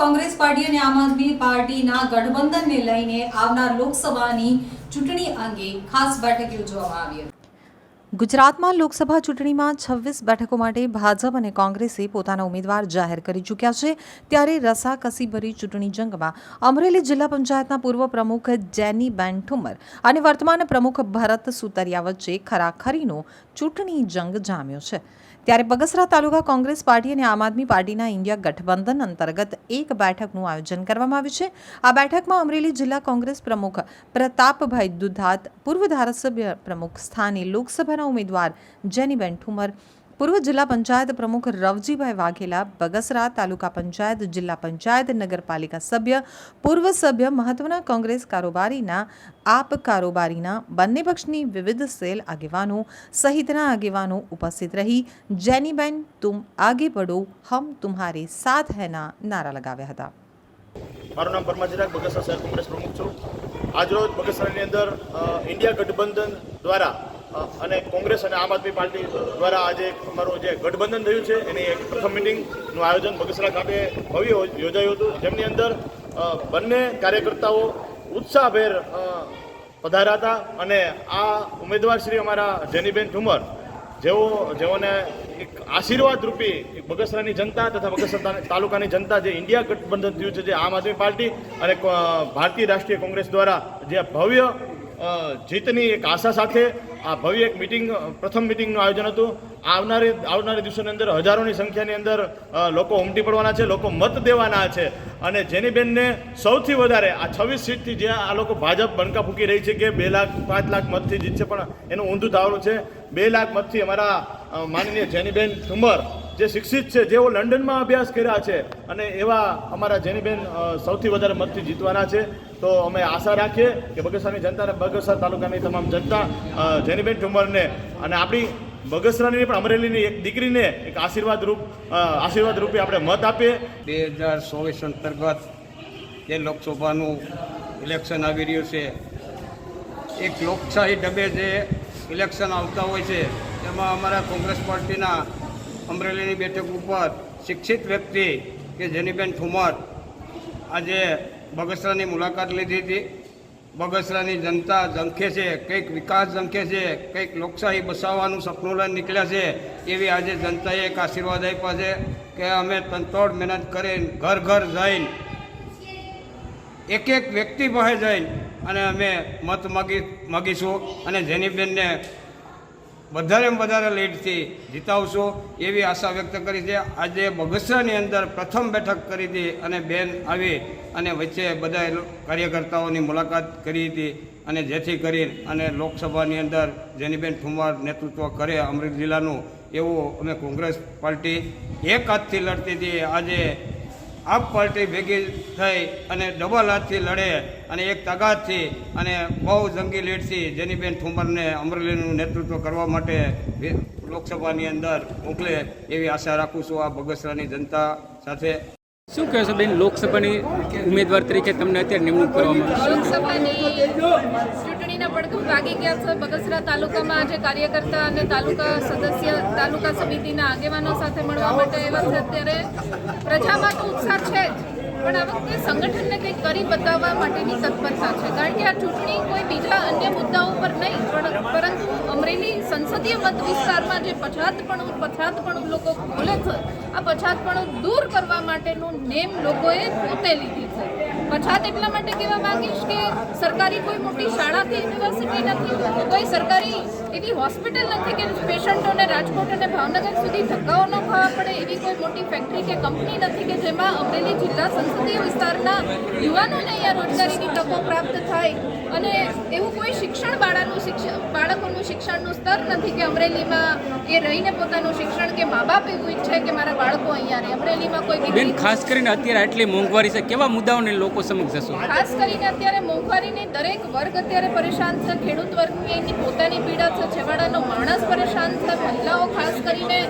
Congress party અને આમ આદમી પાર્ટીના ગઠબંધનને લઈને આવનાર લોકસભાની ચૂંટણી અંગે ખાસ બેઠક યોજવામાં આવી હતી. ગુજરાતમાં લોકસભા ચૂંટણીમાં છવ્વીસ બેઠકો માટે ભાજપ અને કોંગ્રેસે પોતાના ઉમેદવાર જાહેર કરી ચૂક્યા છે. ત્યારે રસાકસીભરી ચૂંટણી જંગમાં અમરેલી જિલ્લા પંચાયતના પૂર્વ પ્રમુખ જેની બેન ઠુમર અને વર્તમાન પ્રમુખ ભરત સુતરિયા વચ્ચે ખરાખરીનો ચૂંટણી જંગ જામ્યો છે. ત્યારે બગસરા તાલુકા કોંગ્રેસ પાર્ટી અને આમ આદમી પાર્ટીના ઇન્ડિયા ગઠબંધન અંતર્ગત એક બેઠકનું આયોજન કરવામાં આવ્યું છે. આ બેઠકમાં અમરેલી જિલ્લા કોંગ્રેસ પ્રમુખ પ્રતાપભાઈ દુધાત, પૂર્વ ધારાસભ્ય પ્રમુખ સ્થાને લોકસભાના ઉમેદવાર જેનીબેન ઠુમર પૂર્વ જિલ્લા પંચાયત પ્રમુખ રવજીભાઈ વાઘેલા, બગસરા તાલુકા પંચાયત, જિલ્લા પંચાયત, નગરપાલિકા સભ્ય, પૂર્વ સભ્ય, મહત્વના કોંગ્રેસ કારોબારીના, આપ કારોબારીના, બંને પક્ષની વિવિધ સેલ આગેવાનો સહિતના આગેવાનો ઉપસ્થિત રહી, જેનીબેન તુમ આગે પડો, હમ તુમ્હારે સાથ હૈના નારા લગાવ્યા હતા. મારું નામ પરમાજીરાગ બગસરા શહેર કોંગ્રેસ પ્રમુખ છું. આજરોજ બગસરાની અંદર ઇન્ડિયા ગઠબંધન દ્વારા અને કોંગ્રેસ અને આમ આદમી પાર્ટી દ્વારા આજે અમારું જે ગઠબંધન થયું છે, એની એક પ્રથમ મિટિંગનું આયોજન બગસરા ખાતે ભવ્ય યોજાયું હતું. જેમની અંદર બંને કાર્યકર્તાઓ ઉત્સાહભેર પધાર્યા હતા અને આ ઉમેદવાર શ્રી અમારા જેનીબેન ઠુમર, જેઓ, જેઓને એક આશીર્વાદ રૂપી બગસરાની જનતા તથા બગસરા તાલુકાની જનતા જે ઇન્ડિયા ગઠબંધન થયું છે, જે આમ આદમી પાર્ટી અને ભારતીય રાષ્ટ્રીય કોંગ્રેસ દ્વારા જે ભવ્ય જીતની એક આશા સાથે આ ભવ્ય એક મિટિંગ પ્રથમ મિટિંગનું આયોજન હતું. આવનારી આવનારી દિવસોની અંદર હજારોની સંખ્યાની અંદર લોકો ઉમટી પડવાના છે, લોકો મત દેવાના છે. અને જેની બેનને સૌથી વધારે આ છવ્વીસ સીટથી જે આ લોકો ભાજપ બનકા ફૂકી રહી છે કે બે લાખ, પાંચ લાખ મતથી જીતશે, પણ એનું ઊંધું ધારણું છે. બે લાખ મતથી અમારા માનનીય જેનીબેન ઠુમર જે શિક્ષિત છે, જેઓ લંડનમાં અભ્યાસ કર્યા છે અને એવા અમારા જેનીબેન સૌથી વધારે મતથી જીતવાના છે, તો અમે આશા રાખીએ કે બગસરાની જનતા અને બગસરા તાલુકાની તમામ જનતા જેનીબેન ઠુમરને અને આપણી બગસરાની પણ અમરેલીની એક દીકરીને એક આશીર્વાદ રૂપ આશીર્વાદ રૂપે આપણે મત આપીએ. બે હજાર ચોવીસ અંતર્ગત જે લોકસભાનું ઇલેક્શન આવી રહ્યું છે, એક લોકશાહી ઢબે જે ઇલેક્શન આવતા હોય છે, તેમાં અમારા કોંગ્રેસ પાર્ટીના અમરેલીની બેઠક ઉપર શિક્ષિત વ્યક્તિ કે જેનીબેન ઠુમર આજે બગસરાની મુલાકાત લીધી હતી. બગસરાની જનતા ઝંખે છે, કંઈક વિકાસ ઝંખે છે, કંઈક લોકશાહી બસાવવાનું સપનું લઈને નીકળ્યા છે એવી આજે જનતાએ એક આશીર્વાદ આપ્યા છે કે અમે તંતોડ મહેનત કરીને ઘર ઘર જઈને એક એક વ્યક્તિ પાસે જઈને અને અમે મત માગી માગીશું અને જેનીબેનને વધારેમાં વધારે લીડથી જીતાવશું એવી આશા વ્યક્ત કરી છે. આજે બગસરાની અંદર પ્રથમ બેઠક કરી હતી અને બેન આવી અને વચ્ચે બધા કાર્યકર્તાઓની મુલાકાત કરી હતી અને જેથી કરી અને લોકસભાની અંદર જેનીબેન ઠુમાર નેતૃત્વ કરે અમરેલી જિલ્લાનું એવું અમે કોંગ્રેસ પાર્ટી એક હાથથી લડતી હતી. આજે આપ પાર્ટી ભેગી થઈ અને ડબલ હાથથી લડે અને એક તાકાતથી અને બહુ જંગી લીડથી જેનીબેન ઠુમરને અમરેલીનું નેતૃત્વ કરવા માટે લોકસભાની અંદર મોકલે એવી આશા રાખું છું આ બગસરાની જનતા સાથે. શું કહો છો બેન, લોકસભાની ઉમેદવાર તરીકે તમને અત્યારે નિમણૂક કરવામાં લોકસભાની ચૂંટણીના પડઘમ વાગી ગયા છે. બગસરા તાલુકામાં આજે કાર્યકર્તા અને તાલુકા સદસ્ય, તાલુકા સમિતિના આગેવાનો સાથે મળવા માટે આવ્યા છે. અત્યારે પ્રજામાં તો ઉત્સાહ છે જ. પણ આ વખતે સંગઠનને કંઈક કરી બતાવવા માટેની તત્પરતા છે. કારણ કે આ ચૂંટણી કોઈ બીજા અન્ય મુદ્દાઓ પર નહીં, પણ પરંતુ અમરેલી સંસદીય મત વિસ્તારમાં જે પછાતપણું પછાતપણું લોકો બોલે છે, આ પછાતપણું દૂર કરવા માટેનું નેમ લોકોએ પોતે લીધી છે. પછાત એટલા માટે કહેવા માંગીશ કે સરકારી કોઈ મોટી શાળા કે યુનિવર્સિટી નથી કોઈ સરકારી એવી હોસ્પિટલ નથી કે પેશન્ટોને રાજકોટ અને ભાવનગર સુધી ધક્કાઓ ન ખાવા પડે એવી કોઈ મોટી ફેક્ટરી કે કંપની નથી કે જેમાં અમરેલી જિલ્લા સંસદીય વિસ્તારના યુવાનોને અહીંયા રોજગારીની તકો પ્રાપ્ત થાય. અને એવું કોઈ શિક્ષણ બાળાનું શિક્ષણ બાળકોનું શિક્ષણનું સ્તર નથી કે અમરેલીમાં એ રહીને પોતાનું શિક્ષણ કે મા બાપ એવું ઈચ્છે કે મારા બાળકો અહીંયા રહે. અમરેલીમાં કોઈ ખાસ કરીને અત્યારે આટલી મોંઘવારી છે કેવા મુદ્દાઓને લોકો સમક્ષ જશો ખાસ કરીને અત્યારે મોંઘવારીની દરેક વર્ગ અત્યારે પરેશાન છે. ખેડૂત વર્ગની એની પોતાની પીડા છે. છેવાડાનો માણસ પરેશાન છે. મહિલાઓ ખાસ કરીને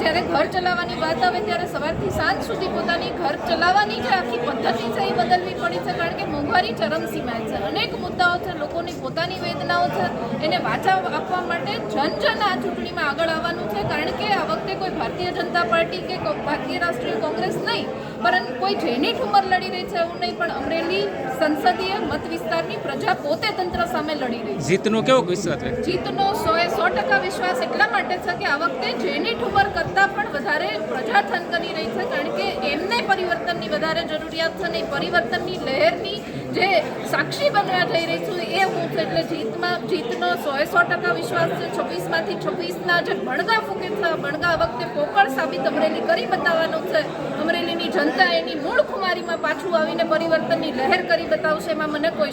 જ્યારે ઘર ચલાવવાની વાત આવે ત્યારે સવારથી સાંજ સુધી પોતાની ઘર ચલાવવાની જે આખી પદ્ધતિ છે એ બદલવી પડી છે કારણ કે મોંઘવારી ચરમસીમાએ છે. અનેક મુદ્દાઓ છે. લોકોની પોતાની વેદનાઓ છે. એને વાચા આપવા માટે જન જન આ ચૂંટણીમાં આગળ આવવાનું છે. કારણ કે આ વખતે કોઈ ભારતીય જનતા પાર્ટી કે ભારતીય રાષ્ટ્રીય કોંગ્રેસ નહીં. પરંતુ કોઈ જેની ઠુમર લડી રહી છે એવું નહીં પણ અમરેલી સંસદીય મત વિસ્તારની પ્રજા પોતે તંત્ર સામે લડી રહી છે. જીતનો કેવો વિશ્વાસ છે? જીતનો સો એ સો ટકા વિશ્વાસ એટલા માટે છે કે આ વખતે જેની ઠુમર કરતાં પણ વધારે પ્રજા થન રહી છે કારણ કે એમને પરિવર્તનની વધારે જરૂરિયાત છે ને પરિવર્તનની લહેરની જે સાક્ષી બનવા જઈ રહી છું એ હું છું એટલે જીતમાં જીતનો સો એ સો ટકા વિશ્વાસ છે. છવ્વીસમાંથી છવ્વીસના જે ભણગા ફૂકે છે ભણગા વખતે પોકળ સાબિત અમરેલી કરી બતાવવાનું છે. અમરેલીની જનતા એની મૂળ ખુમારીમાં પાછું આવીને પરિવર્તનની લહેર કરી બતાવશે એમાં મને કોઈ